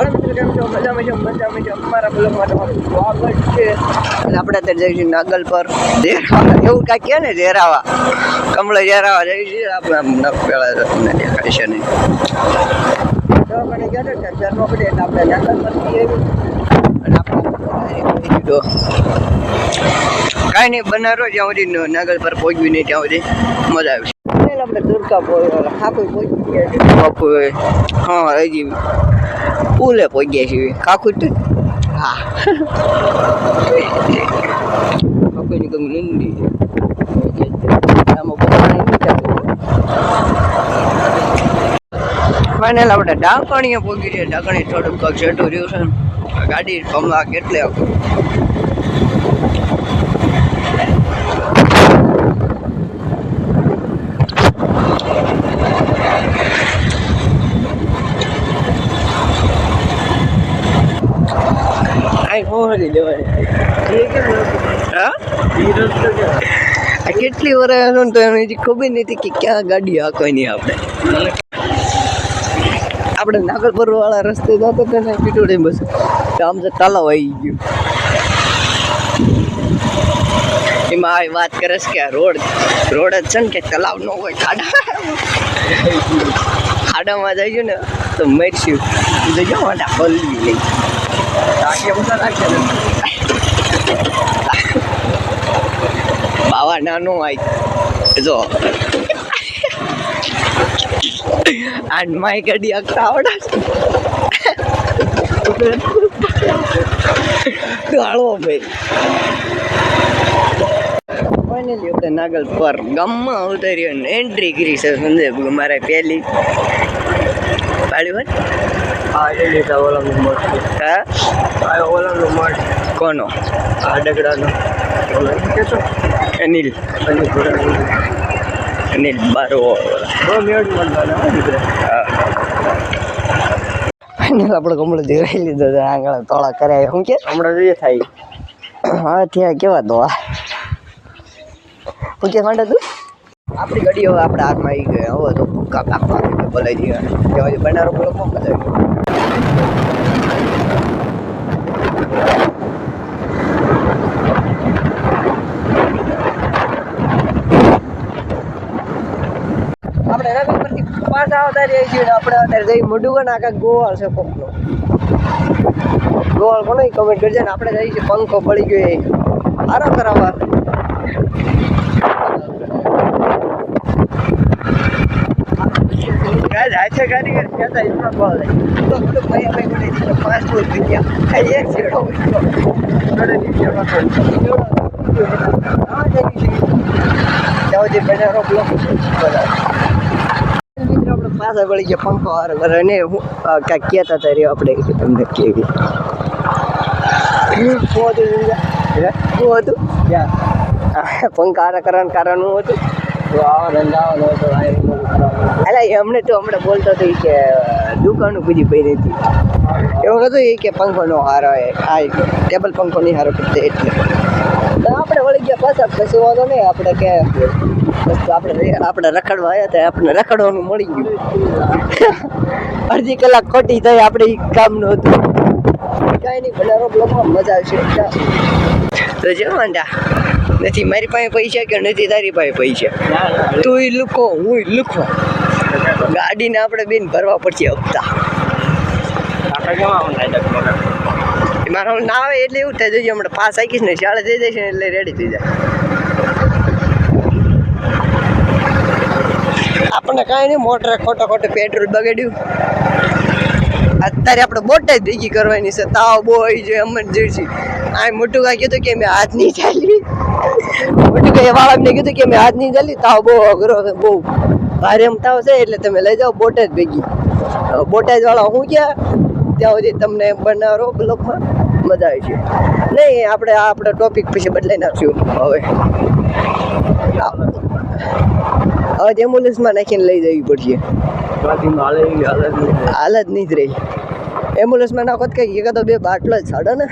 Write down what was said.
હાલો મિત્રો અમારા આપણે અત્યારે જઈશું નાગલ પર. ઝેરાવા એવું કાંઈ કહે ને ઝેરાવા કમળે ઝેરાવા છે નહીં. નોકરી એટલે આપણે નાગલ પર કાંઈ નહીં, બનારો જ્યાં સુધી નાગલ પર પહોંચવી નહીં ત્યાં સુધી. મજા આવશે આપણે દુર્ગા હાકુઈ પહોંચી ગયા બાપુ હા, હજી પુલે પહોંચ્યા છીએ કાકુ તો હા. કાકુની કંઈક બધાને ફાઇનલ આપણે ડાકણીએ પહોંચી છે ડાકણી થોડુંક કાંક રહ્યું ગાડી કમલા કેટલે હા? કેટલી વર્ષ તો એને ખબર નથી કે ક્યાં ગાડી હાંકવાની આપણે. આપણે નાગલપુર વાળા રસ્તે જતો હતો ને પીટોડે બસ. તો આમ તો તલાવ આવી ગયું. એમાં આવી વાત કરે છે કે રોડ રોડ જ છે ને કે તલાવ ન હોય ખાડા. ખાડામાં જઈશું ને તો મરશું. જજો માટે બલવી લઈ. બાવા નાનો આઈ જો. માય ગાડી આખતા આવડે. ગાળો ભાઈ. ફાઇનલી આપણે નાગલ પર ગામમાં ઉતર્યો એન્ટ્રી કરી છે સંજય મારે પહેલી. પાડી વાત આ લીધા ઓલાનું મઠ હા? આ ઓલાનું મઠ કોનો? આ ડગડાનો અનિલ. અને અનિલ બારો. બહુ મેળ દીકરા. ફાઇનલ આપણે કમળો દેવાઈ લીધો છે આંગળા તોળા કર્યા. શું કે? હમણાં જોઈએ થાય. હા ત્યાં કેવા તો શું કે માંડે તું? આપણી ગાડી આપણે હાથમાં આવી ગઈ. હવે તો ભૂકા પાકવા બોલાઈ દઈએ ત્યાં બનારો કોણ બતાવ્યું આપણે રગત પરથી પાછા આવતા રહીએ છીએ આપણે અત્યારે જઈ મોઢું નાખા ગોવાળ છે કોકનો. ગોવાળ કોને કમેન્ટ કરજે ને આપણે જઈએ છીએ, પંખો પડી ગયો એ. આરામ કરાવવા. હાથે કારીગર કહેતા એમનો કોલ તો બધું ભાઈ ભાઈ મને છે પાસપોર્ટ થઈ ગયા એક છેડો જોડે નીચે વાતો હા જઈ છે જાવ જે બનારો બ્લોક પાછા વળી ગયા પંખો હાર કરે ને હું કાંઈક કહેતા હતા રે આપણે તમને કેવી. શું હતું પંખા હારા કરવાનું કારણ હું હતું? તો આવા ધંધાવાનો હતો આ એમ બધું એ અમને તો હમણાં બોલતો હતો કે દુકાનો બીજી પડી હતી. એવું નતું એ કે પંખો નો હારો આ ટેબલ પંખો હારો કરતે એટલે. આપણે વળી ગયા પાછા, પછી વાંધો નહીં, આપણે કે આપણે આપણે રખડવા આવ્યા હતા, આપણે રખડવાનું મળી ગયું. અડધી કલાક ખોટી થઈ, આપણે કામનું હતું. કાંઈ નહીં બનારો બ્લોકમાં મજા આવશે. તો જો વાંડા નથી, મારી પાસે પૈસા કે નથી, તારી પાસે પૈસા. તું લુકો, હું લુકો ગાડીને આપણે બેન ભરવા પડશે હપ્તા? મારો ના આવે એટલે એવું થાય જોઈએ હમણાં પાસ આવીશ ને શાળા જઈ જશે એટલે રેડી થઈ જાય. આપણને કાંઈ નહીં, મોટર ખોટો ખોટું પેટ્રોલ બગાડ્યું. અત્યારે આપણે બોટ ભેગી કરવાની છે. તાવ બહુ આવી જોઈએ એમરજન્સી આ મોટું કાંઈ કીધું કે મેં હાથ નહીં ચાલી મોટું કાંઈ વાળાને કીધું કે મેં હાથ નહીં ચાલી તાવ બહુ અઘરો બહુ ભારે એમ તાવ છે, એટલે તમે લઈ જાઓ બોટ ભેગી. હવે વાળા હું ક્યાં? ત્યાં સુધી તમને બનાવો બ્લોકમાં મજા આવી છે નહીં, આપણે આ આપણો ટોપિક પછી બદલાઈ નાખશું હવે. હવે એમ્બ્યુલન્સમાં નાખીને લઈ જવી પડશે. હાલત નહીં. જ રહી એમ્બ્યુલન્સમાં નાખો તો એક એકાદો બે બાટલો જ છાડો ને